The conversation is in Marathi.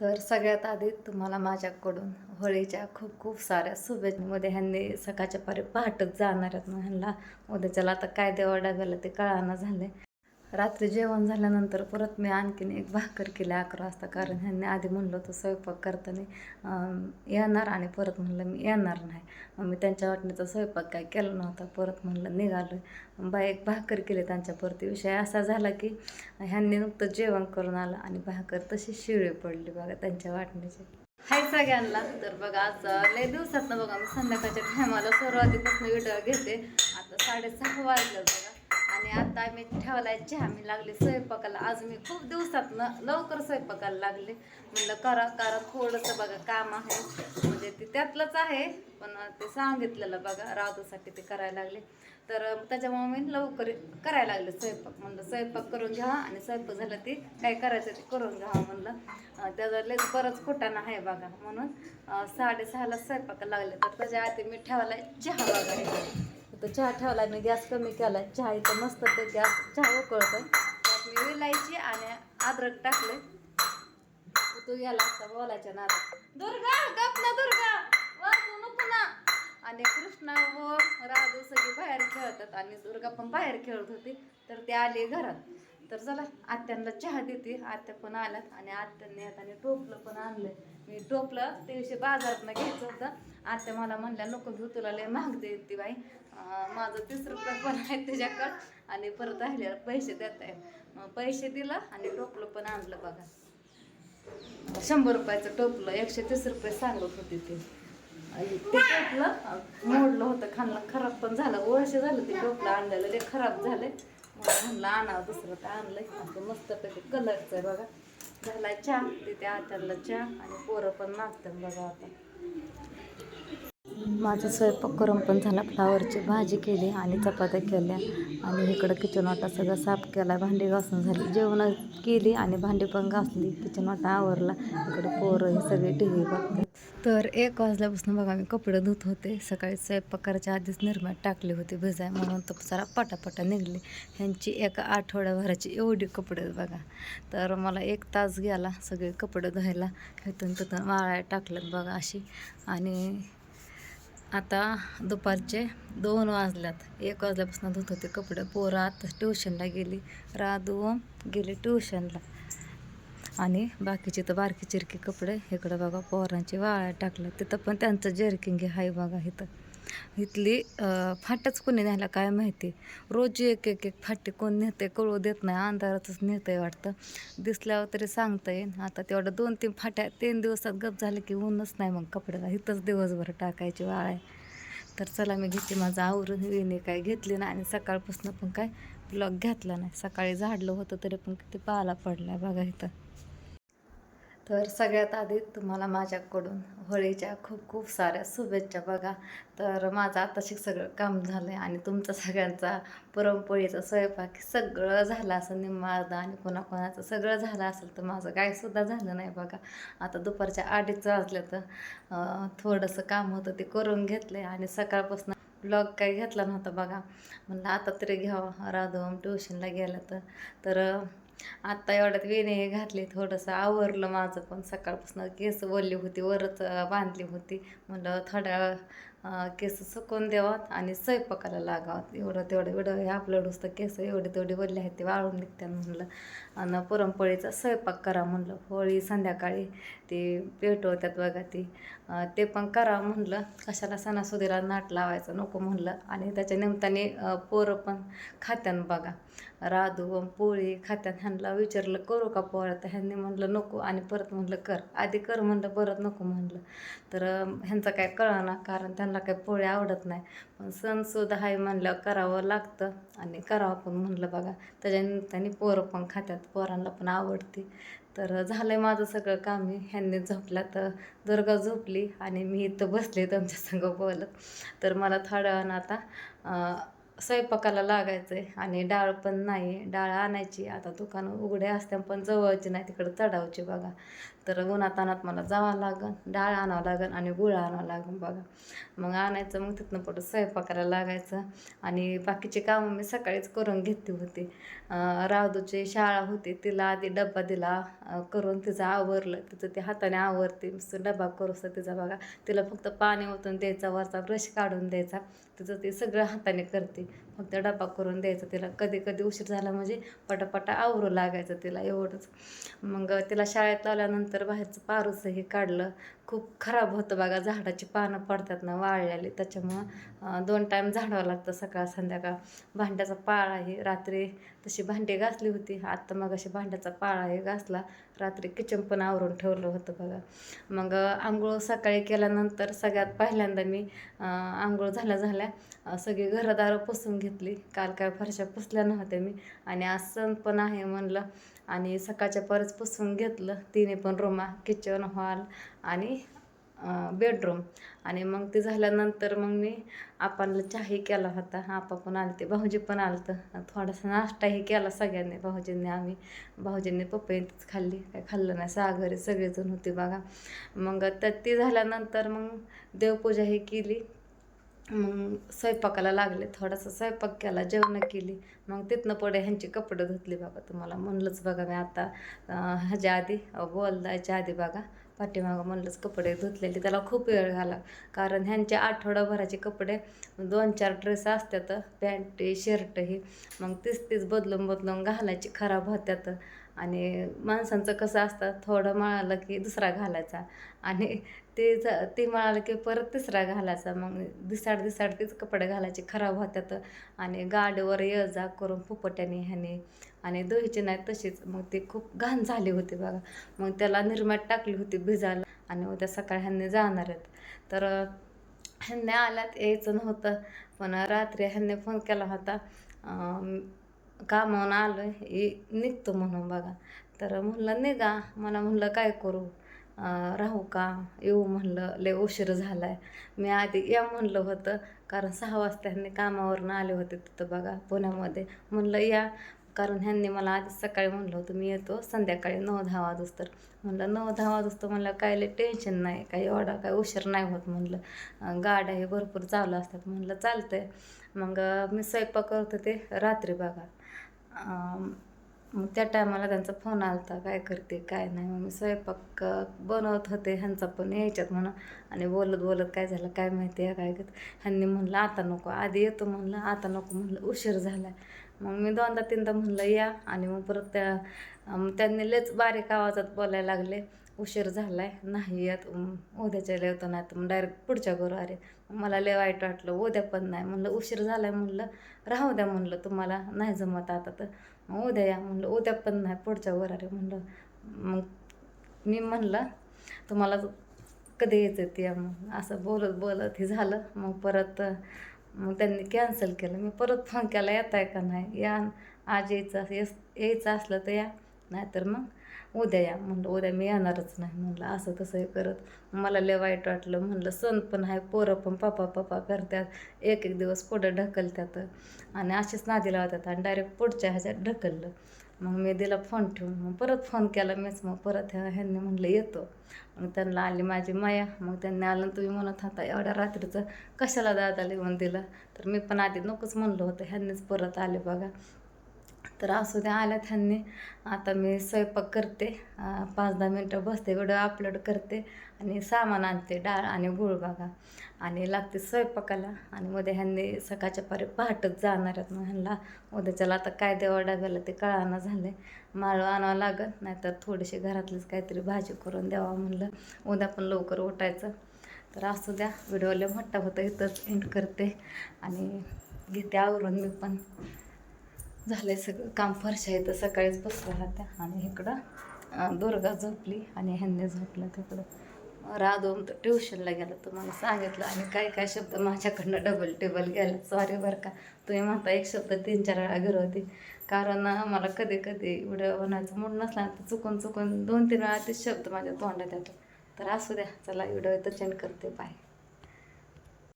तर सगळ्यात आधी तुम्हाला माझ्याकडून होळीच्या खूप खूप साऱ्या शुभेच्छामध्ये ह्यांनी सकाळच्या पारी पहाटच जाणार आहेत मग ह्यांना. उद्याच्याला आता काय देवा डब्याला ते कळाना झाले रात्री जेवण झाल्यानंतर परत मी आणखीन एक भाकर केली अकरा वाजता. कारण ह्यांनी आधी म्हणलं होतं स्वयंपाक करताना येणार आणि परत म्हणलं मी येणार नाही. मग मी त्यांच्या वाटणीचा स्वयंपाक काय केला नव्हता. परत म्हणलं निघालो बा एक भाकर केली त्यांच्यावरती विषय असा झाला की ह्यांनी नुकतं जेवण करून आलं आणि भाकर तशी शिळी पडली बघा त्यांच्या वाटणीची. हाय सगळ्यांना. तर बघा आज लय दिवसात ना बघा मी संध्याकाळच्या टायमाला सुरुवातीपासून व्हिडिओ घेते. आता साडेसहा वाजलं बघा. आणि आता मी ठेवलाय चहा मी लागले स्वयंपाकाला. आज मी खूप दिवसात लवकर स्वयंपाकाला लागले. म्हणलं करा करा थोडंसं बघा काम आहे. म्हणजे ते त्यातलंच आहे पण ते सांगितलेलं बघा राहतोसाठी ते करायला लागले. तर त्याच्यामुळे मी लवकर करायला लागले स्वयंपाक. म्हणलं स्वयंपाक करून घ्या आणि स्वयंपाक झालं ते काय करायचं ते करून घ्यावं म्हणलं. त्याचा लय बरंच खोटाना आहे बघा. म्हणून साडेसहाला स्वयंपाकाला लागले. तर त्याच्या आधी मी ठेवायला चहा बघा. तर चहा ठेवला मी गॅस कमी केला चहा इथं मस्त ते गॅस चहा उकळतोय. त्यात मी विलायची आणि अद्रक टाकले तू गेला असता बोलायच्या नादात. दुर्गा गप ना दुर्गा. वाचू नको ना. आणि कृष्णा व राधू सगळी बाहेर खेळतात आणि दुर्गा पण बाहेर खेळत होती. तर ते आले घरात. तर चला आत्यांना चहा देते. आत्या पण आल्यात आणि आत्यांनी आणि टोपलं पण आणलं मी टोपलं ते विषय बाजारात घ्यायचं होतं. आता मला म्हणल्या नको घेऊ तुला लय महाग दे ती बाई. माझं तीस रुपये पण आहे त्याच्याकडं आणि परत राहिल्यावर पैसे देत आहे. मग पैसे दिलं आणि टोपलं पण आणलं बघा. शंभर रुपयाचं टोपलं एकशे तीस रुपये सांगत होते ते. ते टोपलं मोडलं होतं खाल्लं खराब पण झालं वर्ष झालं ते टोपलं आणलेलं ते खराब झाले मग म्हणलं आणावं दुसरं तर आणलंय. मस्त मस्तपैकी कलरचं आहे बघा. झाला चहा तिथे आत्याला चहा आणि पोरं पण नाचतात बघा आता. माझा स्वयंपाक करून पण झाला. फ्लावरची भाजी केली आणि चपात्या केल्या आणि इकडं किचन वाटा सगळं साफ केला. भांडी घासून झाली. जेवण केली आणि भांडी पण घासली. किचन वाटा आवरला. इकडे पोरं हे सगळे टी व्ही बघतात. तर एक वाजल्यापासून बघा मी कपडे धुत होते. सकाळी स्वयंपाकाच्या आधीच निर्म्यात टाकले होते भिजाय म्हणून तर जरा पटापटा निघले. ह्यांची एका आठवड्याभराची एवढी कपडे आहेत बघा. तर मला एक तास गेला सगळे कपडे धुवायला. इथून तिथून वाळाय टाकलेत बघा अशी. आणि आता दुपारचे दोन वाजल्यात. एक वाजल्यापासून धुत होते कपडे. पोरं आता ट्युशनला गेली. राधू गेली ट्युशनला. आणि बाकीचे तर बारकी चिरकी कपडे. इकडं बघा पोरांचे वाळ्या टाकलं तिथं पण त्यांचं जर्किंग आहे. बघा इथं. इथली फाट्याच फाटच कोणी न्यायला काय माहिती? रोज एक एक एक फाटी कोण नेते कळू देत नाही. अंधारातच नेतंय वाटतं. दिसल्यावर तरी सांगता येईल आता तेवढं दोन तीन फाट्या तीन दिवसात गप झाले की ऊनच नाही मग कपड्याला. इथंच दिवसभर टाकायची वाळ्या. तर चला मी घेते माझं आवरून. विणे काय घेतली नाही आणि सकाळपासून पण काय ब्लॉग घेतला नाही. सकाळी झाडलं होतं तरी पण किती पाला आहे बघा इथं. तर सगळ्यात आधी तुम्हाला माझ्याकडून होळीच्या खूप खूप साऱ्या शुभेच्छा बघा. तर माझं आताशी सगळं काम झालं आहे आणि तुमचा सगळ्यांचा पुरणपोळीचा स्वयंपाक सगळं झालं असं निम्मार्ध आणि कोणाकोणाचं सगळं झालं असेल तर माझं काय सुद्धा झालं नाही बघा. आता दुपारच्या अडीच वाजल्या तर थोडंसं काम होतं ते करून घेतलं आहे आणि सकाळपासून ब्लॉग काही घेतला नव्हता बघा. म्हणलं आता तरी घ्यावं. राधवम ट्युशनला गेलं तर तर आत्ता एवढ्यात वेणे घातले थोडंसं आवरलं माझं पण. सकाळपासून केस वळली होती वरच बांधली होती. म्हणलं थोड्या वेळ, केस सुकून द्यावात आणि स्वयंपाकाला लागावात. एवढं तेवढं एवढं हे आपलं डोसतं केस एवढे तेवढे वरली आहेत ते वाळून निघतात म्हणलं. आणि पुरणपोळीचा स्वयंपाक करा म्हणलं. होळी संध्याकाळी ते पेटवतात बघा ती. ते पण करा म्हणलं. कशाला सणासुदीला नाट लावायचं नको म्हणलं. आणि त्याच्या निमित्ताने पोरं पण खात्यान बघा. राधू पोळी खात्यात ह्यांना विचारलं करू का पोळ्या? तर ह्यांनी म्हणलं नको. आणि परत म्हणलं कर. आधी कर म्हणलं परत नको म्हणलं. तर ह्यांचं काय कळना कारण त्यांना काय पोळी आवडत नाही. पण सणसुद्धा आहे म्हणल्यावर करावं लागतं. आणि करावं पण म्हणलं बघा. त्याच्या निमित्ताने पोरं पण खात्यात पोरांना पण आवडते. तर झालं आहे माझं सगळं काम. आहे ह्यांनी झोपला तर दुर्गा झोपली आणि मी इथं बसले तुमच्या संग बोलत. तर मला थोड्या वेळानं आता स्वयंपाकाला लागायचं आहे आणि डाळ पण नाही. डाळ आणायची. आता दुकानं उघडे असत्या पण जवळची नाही. तिकडं चढावची बघा. तर उन्हात मला जावं लागन डाळ आणावं लागन आणि गुळ आणावं लागन बघा. मग आणायचं मग तिथनं पुढं स्वयंपाकाला लागायचं आणि बाकीचे कामं मी सकाळीच करून घेतली होती. रावदूची शाळा होती तिला आधी डब्बा दिला करून तिचं आवरलं. तिचं ते हाताने आवरते नुसतं डबा करूस तिचा बघा. तिला फक्त पाणी ओतून द्यायचा वरचा ब्रश काढून द्यायचा. तिचं ते सगळं हाताने करते. फक्त डबा करून द्यायचा तिला. कधी कधी उशीर झाला म्हणजे पटापटा आवरू लागायचं तिला एवढंच. मग तिला शाळेत लावल्यानंतर बाहेरचं पारूचं हे काढलं. खूप खराब होतं बघा झाडाची पानं पडतात ना वाळलेली. त्याच्यामुळं दोन टाईम झाडावं लागतं सकाळ संध्याकाळ. भांड्याचा पाळ आहे. रात्री तशी भांडी घासली होती. आत्ता मग अशी भांड्याचा पाळ आहे घासला. रात्री किचन पण आवरून ठेवलं होतं बघा. मग आंघोळ सकाळी केल्यानंतर सगळ्यात पहिल्यांदा मी आंघोळ झाल्या झाल्या सगळी घरदारं पुसून घेतली. काल काय फरशा पुसल्या नव्हत्या मी. आणि आज सण पण आहे म्हणलं. आणि सकाळच्या परत पुसून घेतलं. तिने पण रूमा किचन हॉल आणि बेडरूम आणि मग ते झाल्यानंतर मग मी आपणला चहाही केला होता. आपा पण आलते भाऊजी पण आलतं. थोडासा नाश्ताही केला सगळ्यांनी भाऊजींनी आम्ही. भाऊजींनी पपईच खाल्ली. काय खाल्लं नाही सागरी सगळेजण होते बघा. मग तर ती झाल्यानंतर मग देवपूजाही केली. मग स्वयंपाकाला लागले थोडासा स्वयंपाक केला जेवण केली. मग तिथनं पुढे ह्यांची कपडे धुतली बाबा. तुम्हाला म्हणलंच बघा मी आता ह्याच्या आधी बोलदायच्या आधी बघा. पाठीमागं म्हणलंच कपडे धुतलेले त्याला खूप वेळ झाला. कारण ह्यांचे आठवडाभराचे कपडे दोन चार ड्रेस असतात पॅन्ट शर्ट हे मग तीच तीच बदलून बदलून घालायची खराब होत्यात. आणि माणसांचं कसं असतं थोडं मळालं की दुसरा घालायचा. आणि ते ज ते म्हणाले की परत तिसरा घालायचा. मग दिसाड दिसाड तेच कपडे घालायचे खराब होतात आणि गाडीवर ये जा करून फुपट्याने ह्याने. आणि दोहीचे नाही तशीच मग ते खूप घाण झाली होती बघा. मग त्याला निर्मात टाकली होती भिजायला. आणि उद्या सकाळी ह्यांनी जाणार आहेत. तर ह्यांनी आल्यात यायचं नव्हतं. पण रात्री ह्यांनी फोन केला होता. कामावून आलो आहे निघतो म्हणून बघा. तर म्हणलं निघा. मला म्हणलं काय करू? राहू का? येऊ म्हणलं लय उशीर झाला आहे मी आधी या म्हणलं होतं कारण सहा वाजता ह्यांनी कामावरनं आले होते तिथं बघा पुण्यामध्ये. म्हणलं या. कारण ह्यांनी मला आधी सकाळी म्हणलं होतं मी येतो संध्याकाळी नऊ दहा वाजूस तर. म्हणलं नऊ दहा वाजूस तर म्हणलं काय लय टेन्शन नाही काही एवढा काय उशीर नाही होत. म्हणलं गाड्या हे भरपूर चालू असतात. म्हणलं चालतंय. मग मी स्वयंपाक करत होते रात्री बघा. मग त्या टायमाला त्यांचा फोन आला होता काय करते काय नाही मग मी स्वयंपाक बनवत होते ह्यांचा पण यायच्यात म्हणून. आणि बोलत बोलत काय झालं काय माहिती आहे काय करत. ह्यांनी म्हणलं आता नको आधी येतो म्हणलं आता नको म्हणलं उशीर झाला मग मी दोनदा तीनदा म्हणलं या. आणि मग परत त्या त्यांनी लयच बारीक आवाजात बोलायला लागले. उशीर झाला आहे नाही येत उद्याच्या उद्याच्या येतो नाही तर मग डायरेक्ट पुढच्या गुरुवारी. मग मला लय वाईट वाटलं उद्या पण नाही. म्हणलं उशीर झाला आहे म्हणलं राहू द्या म्हणलं तुम्हाला नाही जमत आता तर. मग उद्या या म्हणलं उद्या पण नाही पुढच्या गुरुवारी म्हणलं. मग मी म्हणलं तुम्हाला कधी यायचं ते या मग असं बोलत बोलत हे झालं. मग परत मग त्यांनी कॅन्सल केलं. मी परत फोन केला येत आहे का नाही? या आज यायचं येस यायचं असलं तर या. नाहीतर मग उद्या या म्हणलं उद्या मी येणारच नाही म्हणलं असं तसं करत. मला लय वाईट वाटलं म्हणलं सण पण आहे पोरं पण पप्पा पप्पा करतात एक एक दिवस पुढं ढकलतात. आणि असेच नादी लावतात आणि डायरेक्ट पुढच्या ह्याच्यात ढकललं. मग मी दिला फोन ठेवून मग परत फोन केला मीच मग परत ह्या ह्यांनी म्हणलं येतो. मग त्यांना आली माझी माया मग त्यांनी आलं आणि तुम्ही म्हणत होता एवढ्या रात्रीचं कशाला दादा लिहून दिलं? तर मी पण आधी नकोच म्हणलं होतं ह्यांनीच परत आले बघा. तर असू द्या आल्यात ह्यांनी. आता मी स्वयंपाक करते. पाच दहा मिनटं बसते व्हिडिओ अपलोड करते आणि सामान आणते डाळ आणि गुळ बघा. आणि लागते स्वयंपाकाला आणि उद्या ह्यांनी सकाळच्या पारी पहाटच जाणार आहेत मग ह्यांना. उद्याच्याला आता काय देवा डाब्याला ते कळाना झालं आहे माळं आणावं लागत नाहीतर थोडीशी घरातलीच काहीतरी भाजी करून द्यावा म्हणलं. उद्या पण लवकर उठायचं. तर असू द्या व्हिडिओला मोठा होता इथंच एंड करते. आणि घेते आवरून मी पण. झालंय सगळं काम फरशा येतं सकाळीच बसल्या होत्या आणि इकडं दुर्गा झोपली आणि ह्यांनी झोपलं तिकडं. राधून तर ट्युशनला गेलं. मला सांगितलं आणि काय काय शब्द माझ्याकडनं डबल टेबल गेला. सॉरी बरं का. तुम्ही म्हणता एक शब्द तीन चार वेळा गिरवते कारण मला कधी कधी व्हिडिओ बनायचं मूड नसला तर चुकून चुकून दोन तीन वेळा ते शब्द माझ्या तोंडात येतो. तर असू द्या चला व्हिडिओ तर चेंज करते. बाय